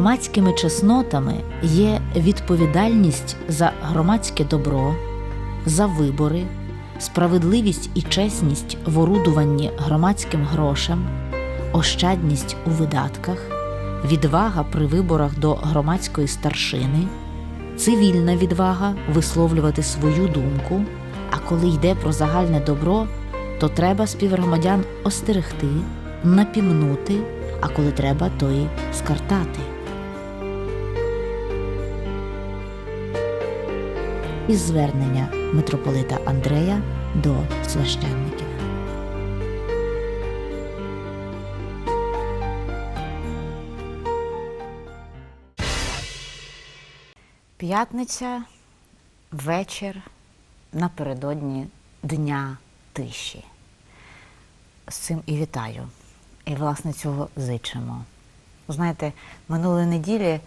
Громадськими чеснотами є відповідальність за громадське добро, за вибори, справедливість і чесність в орудуванні громадським грошем, ощадність у видатках, відвага при виборах до громадської старшини, цивільна відвага висловлювати свою думку. А коли йде про загальне добро, то треба співгромадян остерегти, напімнути, а коли треба, то й скартати. Із звернення митрополита Андрея до священників. П'ятниця, вечір напередодні Дня тиші. З цим і вітаю. І, власне, цього зичимо. Знаєте, минулої неділі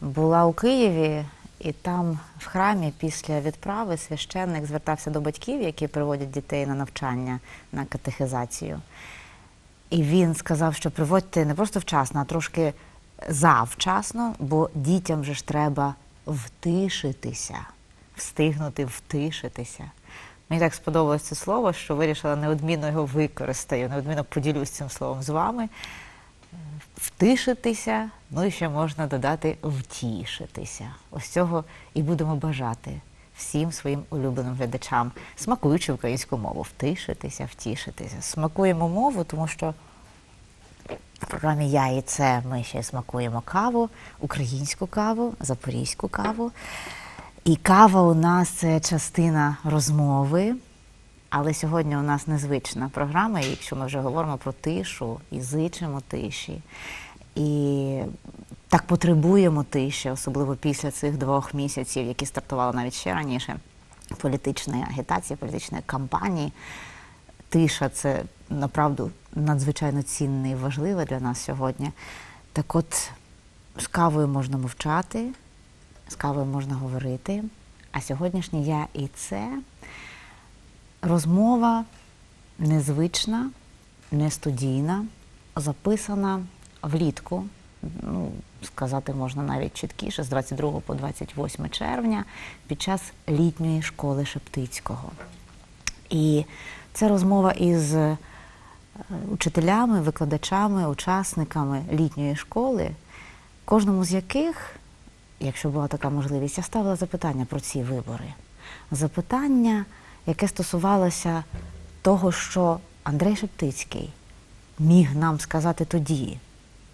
була у Києві, і там в храмі після відправи священник звертався до батьків, які приводять дітей на навчання, на катехизацію. І він сказав, що приводьте не просто вчасно, а трошки завчасно, бо дітям же ж треба втишитися, встигнути втишитися. Мені так сподобалось це слово, що вирішила неодмінно його використаю, неодмінно поділюсь цим словом з вами. Втишитися, ну і ще можна додати втішитися. Ось цього і будемо бажати всім своїм улюбленим глядачам, смакуючи українську мову, втишитися, втішитися. Смакуємо мову, тому що в Я і це ми ще смакуємо каву, українську каву, запорізьку каву. І кава у нас це частина розмови, але сьогодні у нас незвична програма, якщо ми вже говоримо про тишу і зичимо тиші, і так потребуємо тиші, особливо після цих двох місяців, які стартували навіть ще раніше, політичної агітації, політичної кампанії. Тиша це направду надзвичайно цінне і важливе для нас сьогодні. Так от з кавою можна мовчати, з кавою можна говорити. А сьогоднішнє я і це розмова незвична, не студійна, записана влітку. Ну, сказати можна навіть чіткіше, з 22 по 28 червня, під час літньої школи Шептицького. І це розмова із е, учителями, викладачами, учасниками літньої школи, кожному з яких, якщо була така можливість, я ставила запитання про ці вибори. Запитання, яке стосувалося того, що Андрей Шептицький міг нам сказати тоді,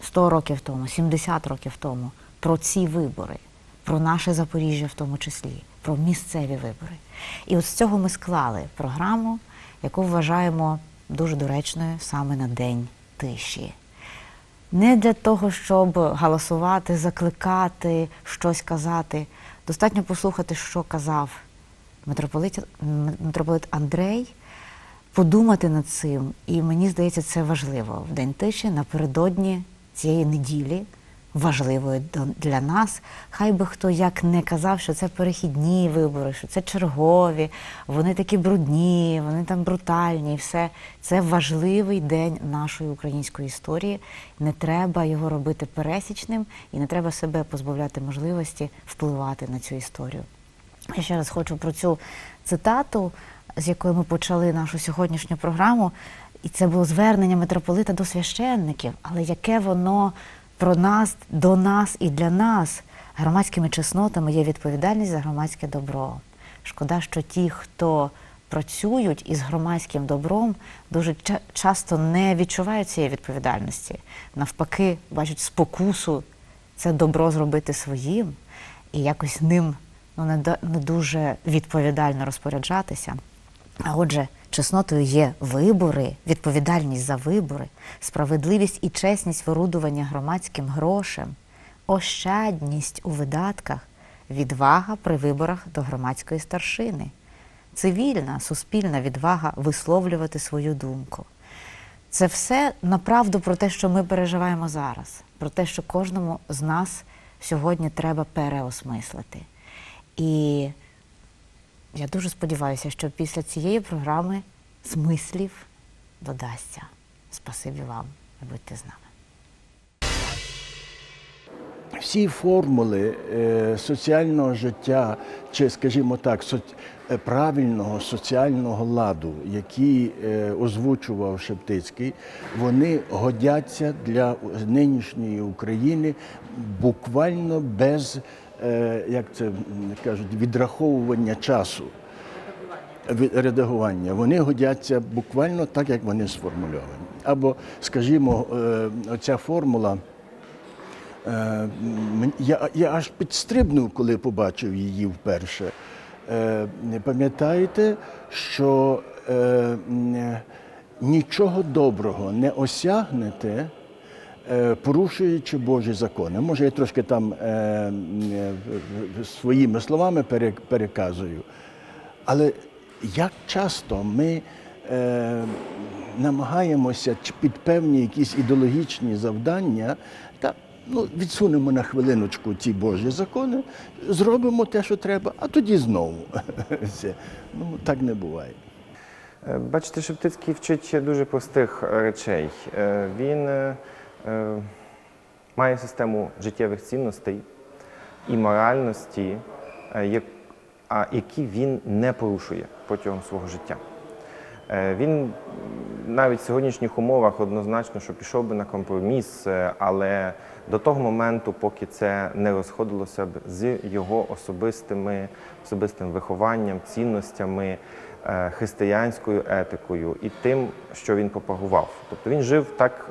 100 років тому, 70 років тому, про ці вибори, про наше Запоріжжя в тому числі, про місцеві вибори. І от з цього ми склали програму, яку вважаємо дуже доречною саме на День тиші. Не для того, щоб галасувати, закликати, щось казати. Достатньо послухати, що казав митрополит, митрополит Андрей, подумати над цим. І мені здається, це важливо в день тиші напередодні цієї неділі, важливою для нас. Хай би хто як не казав, що це перехідні вибори, що це чергові, вони такі брудні, вони там брутальні, і все. Це важливий день нашої української історії. Не треба його робити пересічним і не треба себе позбавляти можливості впливати на цю історію. Я ще раз хочу про цю цитату, з якої ми почали нашу сьогоднішню програму. І це було звернення митрополита до священників, але яке воно про нас, до нас і для нас громадськими чеснотами є відповідальність за громадське добро. Шкода, що ті, хто працюють із громадським добром, дуже часто не відчувають цієї відповідальності. Навпаки, бачать спокусу це добро зробити своїм і якось ним ну, не, дуже відповідально розпоряджатися. А отже, чеснотою є вибори, відповідальність за вибори, справедливість і чесність вирудування громадським грошем, ощадність у видатках, відвага при виборах до громадської старшини, цивільна, суспільна відвага висловлювати свою думку. Це все направду про те, що ми переживаємо зараз, про те, що кожному з нас сьогодні треба переосмислити. І я дуже сподіваюся, що після цієї програми смислів додасться. Спасибі вам будьте з нами. всі формули е, соціального життя, чи, скажімо так, е, правильного соціального ладу, які е, озвучував Шептицький, вони годяться для нинішньої України буквально без, як це кажуть, відраховування часу. Редагування, вони годяться буквально так, як вони сформульовані. Або, скажімо, е, оця формула. е, Я, я аж підстрибнув, коли побачив її вперше. Е, не Пам'ятаєте, що е, е, нічого доброго не осягнете, е, порушуючи Божі закони. Може, я трошки там е, е, своїми словами переказую. Але як часто ми е, намагаємося під певні якісь ідеологічні завдання та ну, відсунемо на хвилиночку ці Божі закони, зробимо те, що треба, а тоді знову. Ну, так не буває. Е, Бачите, Шептицький вчить дуже простих е, речей. Е, Він е, е, має систему життєвих цінностей і моральності, е, які він не порушує протягом свого життя. Е, Він навіть в сьогоднішніх умовах однозначно, що пішов би на компроміс, е, але до того моменту, поки це не розходилося б з його особистими, особистим вихованням, цінностями, е, християнською етикою і тим, що він пропагував. Тобто він жив так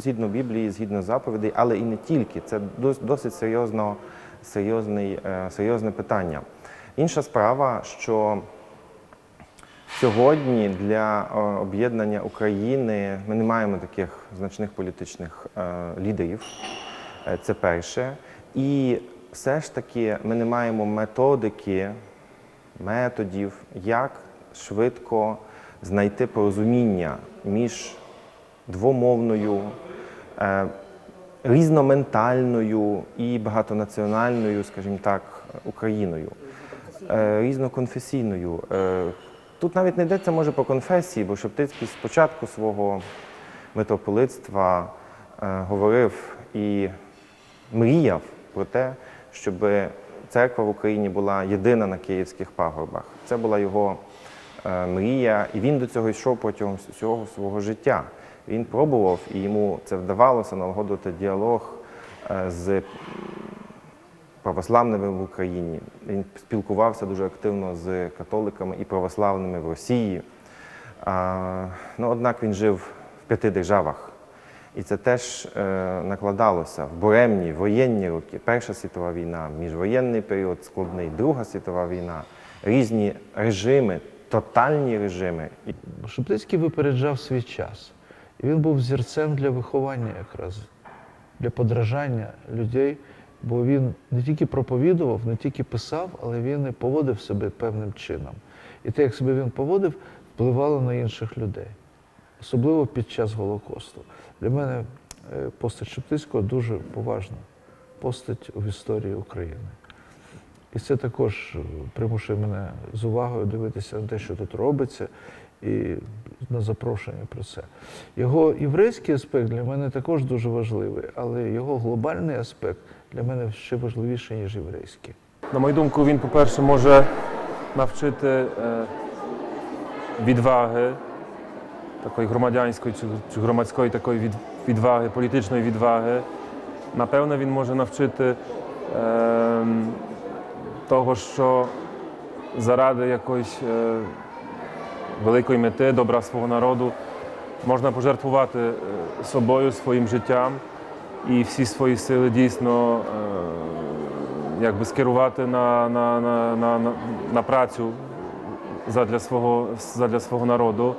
згідно Біблії, згідно заповідей, але і не тільки. Це досить серйозно, серйозний, е, серйозне питання. Інша справа, що Сьогодні для е, об'єднання України ми не маємо таких значних політичних е, лідерів. Це перше. І все ж таки ми не маємо методики, методів, як швидко знайти порозуміння між двомовною, різноментальною і багатонаціональною, скажімо так, Україною, е, різноконфесійною. Е, Тут навіть не йдеться може по конфесії, бо Шептицький з початку свого митрополитства е, говорив і мріяв про те, щоб церква в Україні була єдина на київських пагорбах. Це була його е, мрія, і він до цього йшов протягом всього свого життя. Він пробував, і йому це вдавалося налагодити діалог е, з православними в Україні. Він спілкувався дуже активно з католиками і православними в Росії. Ну, однак він жив в п'яти державах. І це теж е, накладалося в буремні воєнні роки. Перша світова війна, міжвоєнний період, складний, Друга світова війна, різні режими, тотальні режими. Шептицький випереджав свій час. І він був зірцем для виховання якраз, для подражання людей, бо він не тільки проповідував, не тільки писав, але він і поводив себе певним чином. І те, як себе він поводив, впливало на інших людей, особливо під час Голокосту. Для мене е, постать Шептицького дуже поважна постать в історії України. І це також е, примушує мене з увагою дивитися на те, що тут робиться, і на запрошення про це. Його єврейський аспект для мене також дуже важливий, але його глобальний аспект для мене ще важливіший, ніж єврейський. На мою думку, він, по-перше, може навчити е, відваги, такої громадянської чи, громадської такої відваги, політичної відваги. Напевно, він може навчити е, того, що заради якоїсь е, великої мети, добра свого народу, можна пожертвувати е, собою, своїм життям і всі свої сили дійсно е, якби скерувати на, на, на, на, на, працю задля свого, задля свого народу.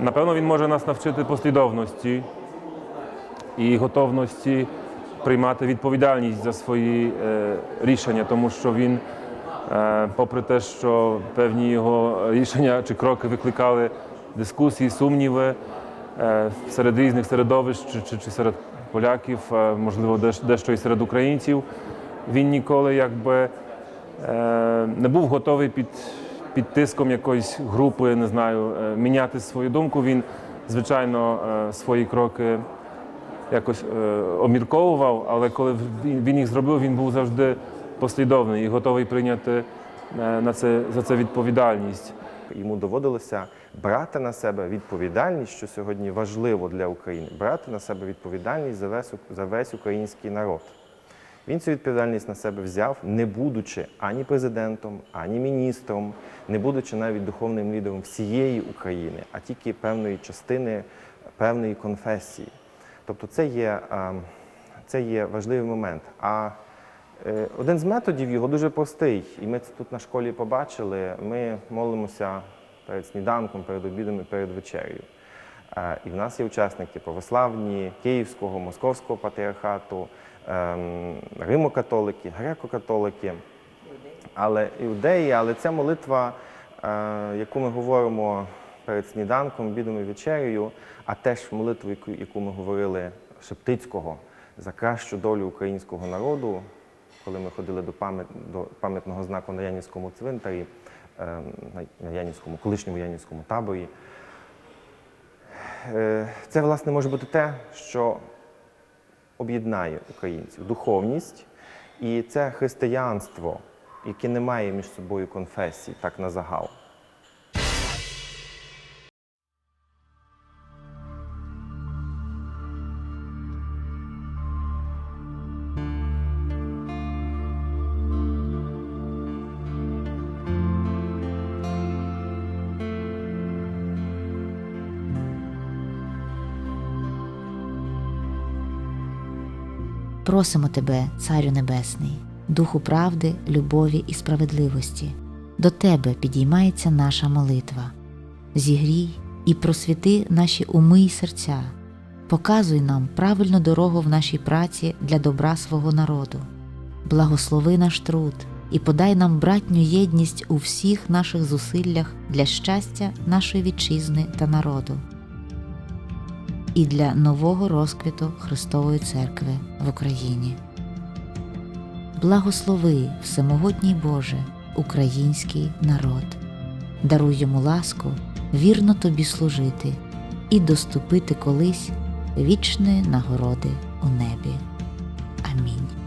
Напевно, він може нас навчити послідовності і готовності приймати відповідальність за свої е, рішення, тому що він, попри те, що певні його рішення чи кроки викликали дискусії, сумніви е, серед різних середовищ чи, чи, серед поляків, е, можливо, дещо і серед українців, він ніколи якби е, не був готовий під, під тиском якоїсь групи, не знаю, е, міняти свою думку. Він, звичайно, е, свої кроки якось е, обмірковував, але коли він їх зробив, він був завжди послідовний і готовий прийняти е, на це, за це відповідальність. Йому доводилося брати на себе відповідальність, що сьогодні важливо для України, брати на себе відповідальність за весь, за весь український народ. Він цю відповідальність на себе взяв, не будучи ані президентом, ані міністром, не будучи навіть духовним лідером всієї України, а тільки певної частини певної конфесії. Тобто це є, це є важливий момент. А один з методів його дуже простий, і ми це тут на школі побачили. Ми молимося перед сніданком, перед обідом і перед вечерею. Е, І в нас є учасники православні, Київського, Московського патріархату, ем, Римо-католики, греко-католики, але іудеї, але ця молитва, е, яку ми говоримо перед сніданком, обідом і вечерею, а теж молитву, яку ми говорили Шептицького за кращу долю українського народу, коли ми ходили до, пам'ят, до пам'ятного знаку на Янівському цвинтарі, е, на- на Янівському, колишньому Янівському таборі. Е, Це, власне, може бути те, що об'єднає українців духовність і це християнство, яке не має між собою конфесій, так на загал. Просимо тебе, Царю Небесний, Духу правди, любові і справедливості. До тебе підіймається наша молитва. Зігрій і просвіти наші уми й серця, показуй нам правильну дорогу в нашій праці для добра свого народу. Благослови наш труд і подай нам братню єдність у всіх наших зусиллях для щастя нашої вітчизни та народу і для нового розквіту Христової Церкви в Україні. Благослови, Всемогутній Боже, український народ, даруй йому ласку вірно тобі служити і доступити колись вічної нагороди у небі. Амінь.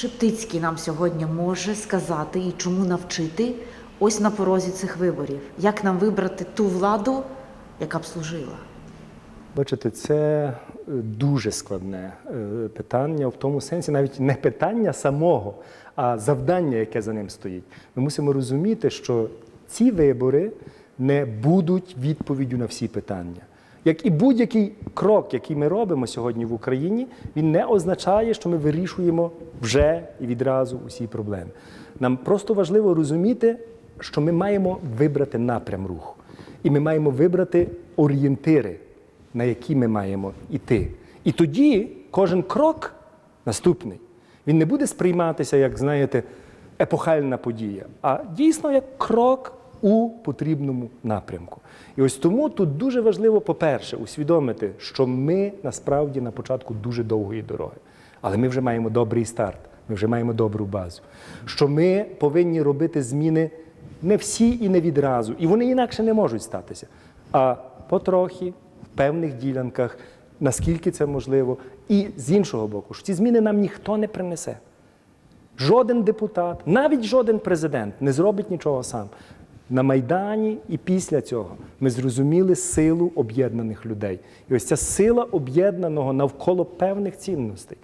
Шептицький нам сьогодні може сказати і чому навчити ось на порозі цих виборів? Як нам вибрати ту владу, яка б служила? Бачите, це е, дуже складне е, питання в тому сенсі, навіть не питання самого, а завдання, яке за ним стоїть. Ми мусимо розуміти, що ці вибори не будуть відповіддю на всі питання. Як і будь-який крок, який ми робимо сьогодні в Україні, він не означає, що ми вирішуємо вже і відразу усі проблеми. Нам просто важливо розуміти, що ми маємо вибрати напрям руху, і ми маємо вибрати орієнтири на які ми маємо йти. І тоді кожен крок наступний, він не буде сприйматися, як, знаєте, епохальна подія, а дійсно як крок у потрібному напрямку. І ось тому тут дуже важливо, по-перше, усвідомити, що ми насправді на початку дуже довгої дороги. Але ми вже маємо добрий старт, ми вже маємо добру базу. Що ми повинні робити зміни не всі і не відразу, і вони інакше не можуть статися, а потрохи, в певних ділянках, наскільки це можливо. І з іншого боку, що ці зміни нам ніхто не принесе. Жоден депутат, навіть жоден президент не зробить нічого сам. На Майдані і після цього ми зрозуміли силу об'єднаних людей. І ось ця сила об'єднаного навколо певних цінностей,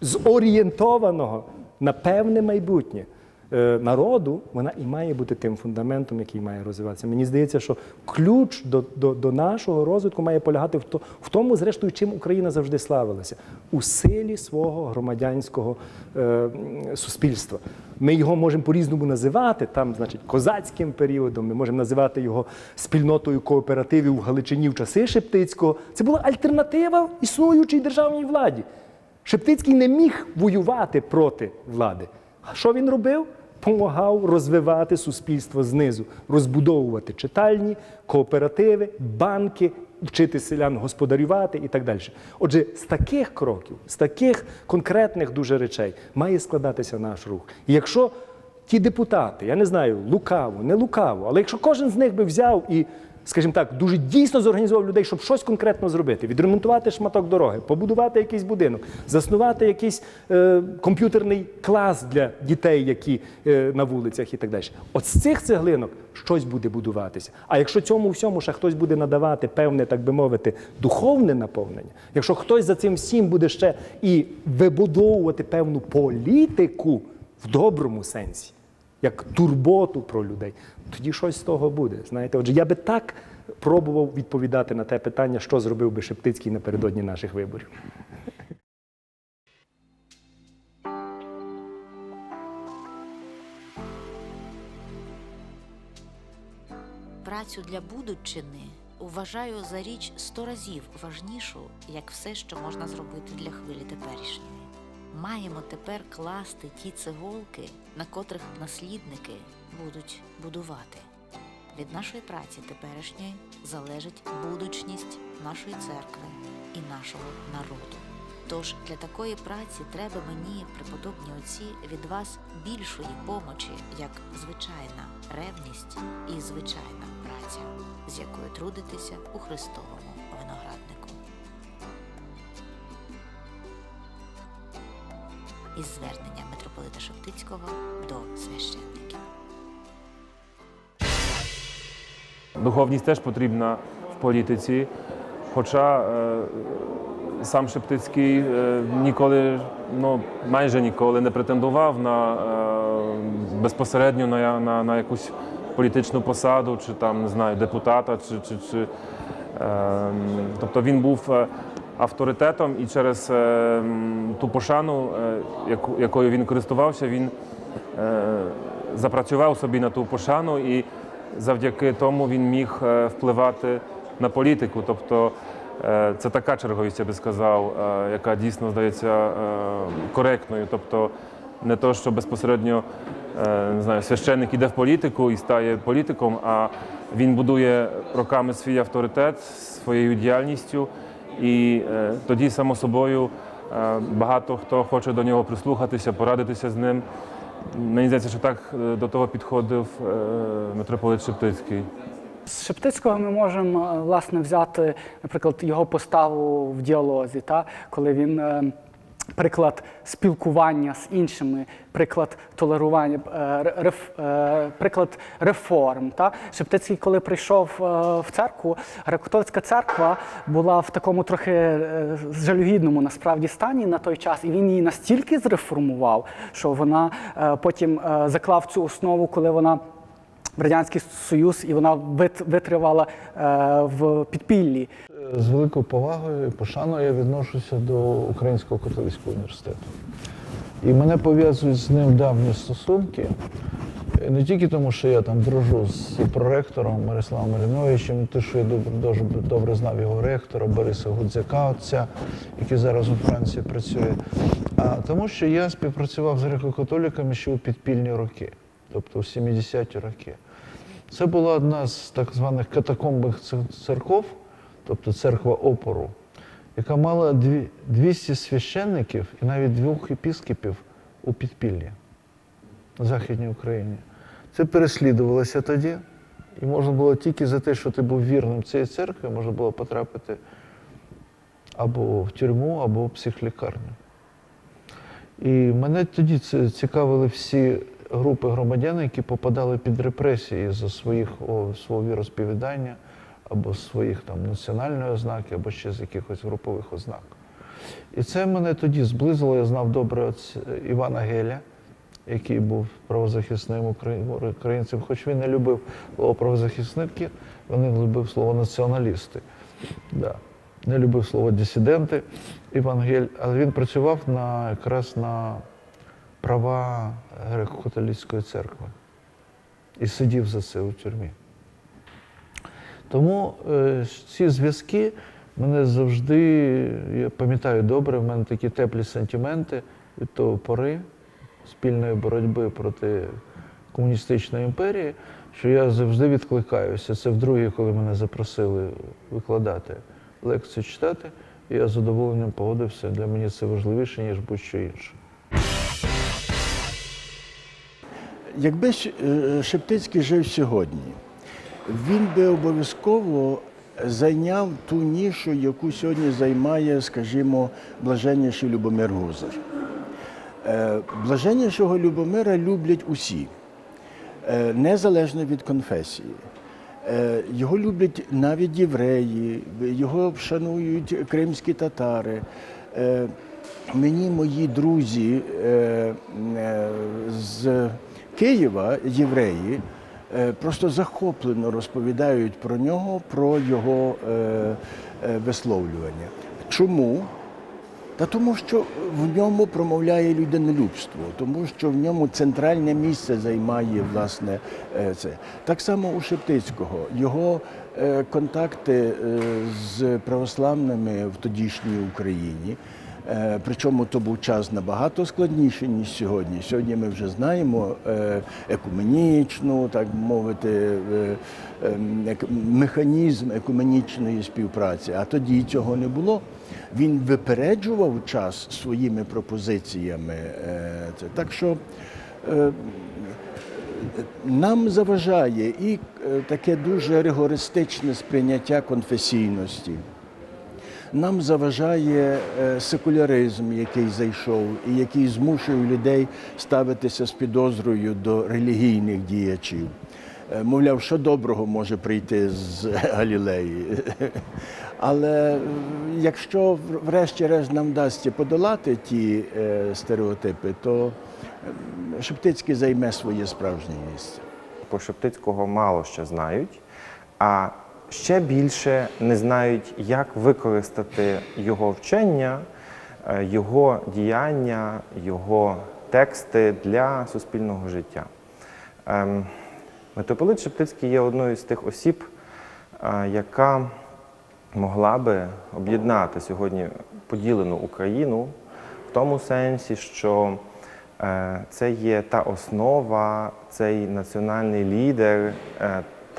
зорієнтованого на певне майбутнє е, народу, вона і має бути тим фундаментом, який має розвиватися. Мені здається, що ключ до, до, до нашого розвитку має полягати в, то, в тому, зрештою, чим Україна завжди славилася у силі свого громадянського е, суспільства. Ми його можемо по-різному називати, там, значить, козацьким періодом, ми можемо називати його спільнотою кооперативів в Галичині в часи Шептицького. Це була альтернатива існуючій державній владі. Шептицький не міг воювати проти влади. А що він робив? допомагав розвивати суспільство знизу, розбудовувати читальні, кооперативи, банки, вчити селян господарювати і так далі. Отже, з таких кроків, з таких конкретних дуже речей має складатися наш рух. І якщо ті депутати, я не знаю, лукаво, не лукаво, але якщо кожен з них би взяв і, скажімо так, дуже дійсно зорганізував людей, щоб щось конкретно зробити, відремонтувати шматок дороги, побудувати якийсь будинок, заснувати якийсь е, комп'ютерний клас для дітей, які е, на вулицях і так далі. От з цих цеглинок щось буде будуватися. А якщо цьому всьому ще хтось буде надавати певне, так би мовити, духовне наповнення, якщо хтось за цим всім буде ще і вибудовувати певну політику в доброму сенсі, як турботу про людей, тоді щось з того буде. Знаєте, отже, я би так пробував відповідати на те питання, що зробив би Шептицький напередодні наших виборів. Працю для будучини вважаю за річ сто разів важнішу, як все, що можна зробити для хвилі теперішньої. Маємо тепер класти ті цеголки, на котрих наслідники будуть будувати. Від нашої праці теперішньої залежить будучність нашої церкви і нашого народу. Тож для такої праці треба мені, преподобні отці, від вас більшої помочі, як звичайна ревність і звичайна праця, з якою трудитеся у Христовому Із звернення митрополита Шептицького до священників. Духовність теж потрібна в політиці, хоча е, сам Шептицький е, ніколи, ну майже ніколи не претендував на е, безпосередньо на, на, на якусь політичну посаду, чи там не знаю, депутата, чи, чи, чи е, тобто він був е, авторитетом і через е, ту пошану, е, якою він користувався, він е, запрацював собі на ту пошану і завдяки тому він міг впливати на політику. Тобто це така черговість, я би сказав, яка дійсно здається коректною. Тобто не то, що безпосередньо не знаю, священник іде в політику і стає політиком, а він будує роками свій авторитет своєю діяльністю. І е, тоді, само собою, е, багато хто хоче до нього прислухатися, порадитися з ним. Мені здається, що так е, до того підходив митрополит Шептицький. З Шептицького ми можемо власне взяти, наприклад, його поставу в діалозі, та? коли він приклад спілкування з іншими, приклад толерування, е, реф, е, приклад реформ. Та? Шептицький, коли прийшов е, в церкву, греко-католицька церква була в такому трохи жалюгідному насправді стані на той час, і він її настільки зреформував, що вона потім заклав цю основу, коли вона Радянський Союз, і вона вит- витривала е, в підпіллі. З великою повагою і пошаною я відношуся до Українського католицького університету. І мене пов'язують з ним давні стосунки. Не тільки тому, що я там дружу з проректором Мирославом Маліновичем, те, що я дуже добре знав його ректора Бориса Гудзяка, отця, який зараз у Франції працює, а тому, що я співпрацював з греко-католиками ще у підпільні роки, тобто у 70-ті роки. Це була одна з так званих катакомбних церков, тобто церква опору, яка мала 200 священників і навіть двох епіскопів у підпіллі на Західній Україні. Це переслідувалося тоді, і можна було тільки за те, що ти був вірним цієї церкви, можна було потрапити або в тюрму, або в психлікарню. І мене тоді цікавили всі групи громадян, які попадали під репресії за своїх о, свого віросповідання, або своїх там національної ознаки, або ще з якихось групових ознак. І це мене тоді зблизило. Я знав добре Івана Геля, який був правозахисним українцем, хоч він не любив слово правозахисники, він любив слово націоналісти. Да. Не любив слово дисиденти Іван Гель, але він працював на, якраз на права греко-католицької церкви і сидів за це у тюрмі. Тому е, ці зв'язки мене завжди, я пам'ятаю добре, в мене такі теплі сентименти від того пори спільної боротьби проти комуністичної імперії, що я завжди відкликаюся. Це вдруге, коли мене запросили викладати лекцію читати, і я з задоволенням погодився. Для мене це важливіше, ніж будь-що інше. Якби е, Шептицький жив сьогодні, він би обов'язково зайняв ту нішу, яку сьогодні займає, скажімо, блаженніший Любомир Гузар. Е, Блаженнішого Любомира люблять усі, е, незалежно від конфесії. Е, Його люблять навіть євреї, його шанують кримські татари. Мені мої друзі з Києва, євреї, просто захоплено розповідають про нього, про його е, е, висловлювання. Чому? Та тому, що в ньому промовляє людинолюбство, тому що в ньому центральне місце займає власне е, це. Так само у Шептицького його е, контакти е, з православними в тодішній Україні. Е, Причому то був час набагато складніший, ніж сьогодні. Сьогодні ми вже знаємо е, екуменічну, так мовити, е, ем, механізм екуменічної співпраці. А тоді цього не було. Він випереджував час своїми пропозиціями. так що. нам заважає і таке дуже ригористичне сприйняття конфесійності. Нам заважає е, секуляризм, який зайшов, і який змушує людей ставитися з підозрою до релігійних діячів. Е, Мовляв, що доброго може прийти з Галілеї. Але е, якщо врешті-решт нам вдасться подолати ті стереотипи, то Шептицький займе своє справжнє місце. Про Шептицького мало що знають, а ще більше не знають, як використати його вчення, е, його діяння, його тексти для суспільного життя. Ем, Митрополит Шептицький є одною з тих осіб, е, яка могла би об'єднати сьогодні поділену Україну в тому сенсі, що е, це є та основа, цей національний лідер,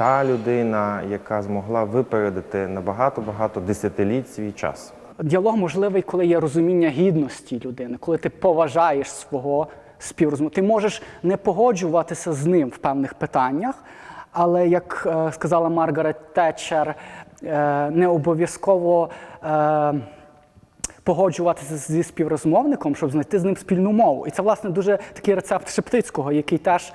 та людина, яка змогла випередити на багато-багато десятиліть свій час. Діалог можливий, коли є розуміння гідності людини, коли ти поважаєш свого співрозмовника. Ти можеш не погоджуватися з ним в певних питаннях, але як е, сказала Маргарет Тетчер, е, не обов'язково. Е, Погоджуватися зі співрозмовником, щоб знайти з ним спільну мову. І це, власне, дуже такий рецепт Шептицького, який теж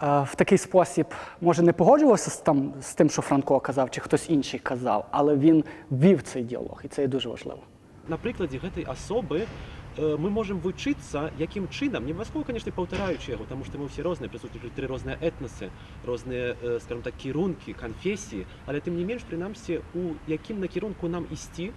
в такий спосіб може не погоджувався з, там, з тим, що Франко казав, чи хтось інший казав, але він ввів цей діалог, і це є дуже важливо. на прикладі гэтай асобы э, мы можем вучыцца якім чынам не абавязкова конечно паўтараючы яго тому што мы ўсе розныя прысутнічаюць тры розныя этнасы розныя э, скажем так кірункі канфесіі але тым не менш прынамсі у якім накірунку нам ісці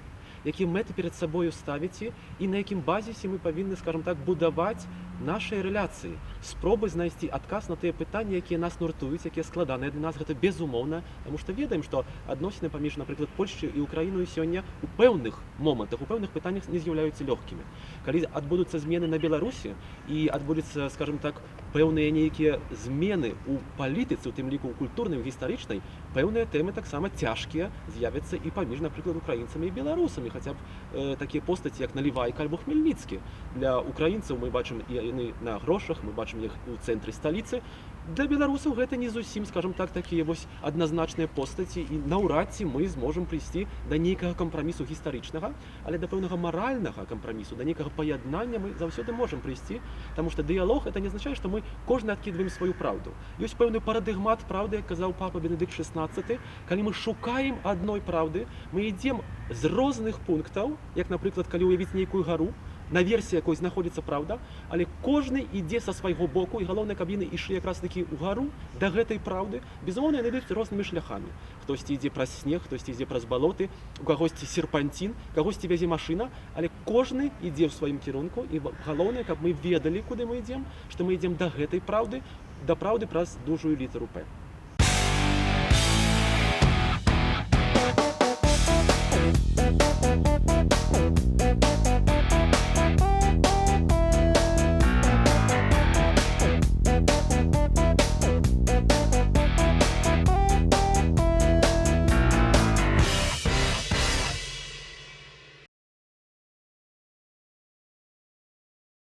Якія мэты перад сабою ставіце і на якім базісе мы павінны скажем так будаваць нашыя рэляцыі. Спробы знайсці адказ на тыя пытанні якія нас нуртуюць якія складаныя для нас. Гэта безумоўна тому што ведаем што адносіны паміж напрыклад Польшчы і Украіною сёння у пэўных момантах у пэўных пытаннях не з'яўляюцца лёгкімі. Калі адбудуцца змены на беларусі і адбудуцца скажем так пэўныя нейкія змены у палітыцы у тым ліку ў культурным гістарычнай пэўныя тэмы таксама цяжкія з'явяцца і паміж напрыклад украінцамі і беларусамі хаця б э, такія постаці як налівайка альбо хмельніцкі для украінцаў мы бачым і яны на грошах мы бачым іх у цэнтры сталіцы для беларусаў гэта не зусім скажем так такія вось адназначныя постаці і наўрад ці мы зможам прыйсці да нейкага кампрамісу гістарычнага але да пэўнага маральнага кампрамісу да нейкага паяднання мы заўсёды можам прыйсці Таму што дыялог это не азначае што мы кожны адкідваем сваю праўду ёсць пэўны парадыгмат праўды як казаў папа бенедык 16 калі мы шукаем адной праўды мы ідзем з розных пунктаў як напрыклад калі ўявіць нейкую гару на версіі якой знаходзіцца праўда але кожны ідзе са свайго боку і галоўнай кабіны ішлі якраз такі ў гару да гэтай праўды. Безумоўна яны ідуць рознымі шляхамі. Хтосьці ідзе праз снег хтосьці ідзе праз балоты у кагосьці серпанцін кагосьці вязе машына але кожны ідзе ў сваім кірунку. І галоўнае каб мы ведалі куды мы ідзем што мы ідзем да гэтай праўды да праўды праз дужую літару п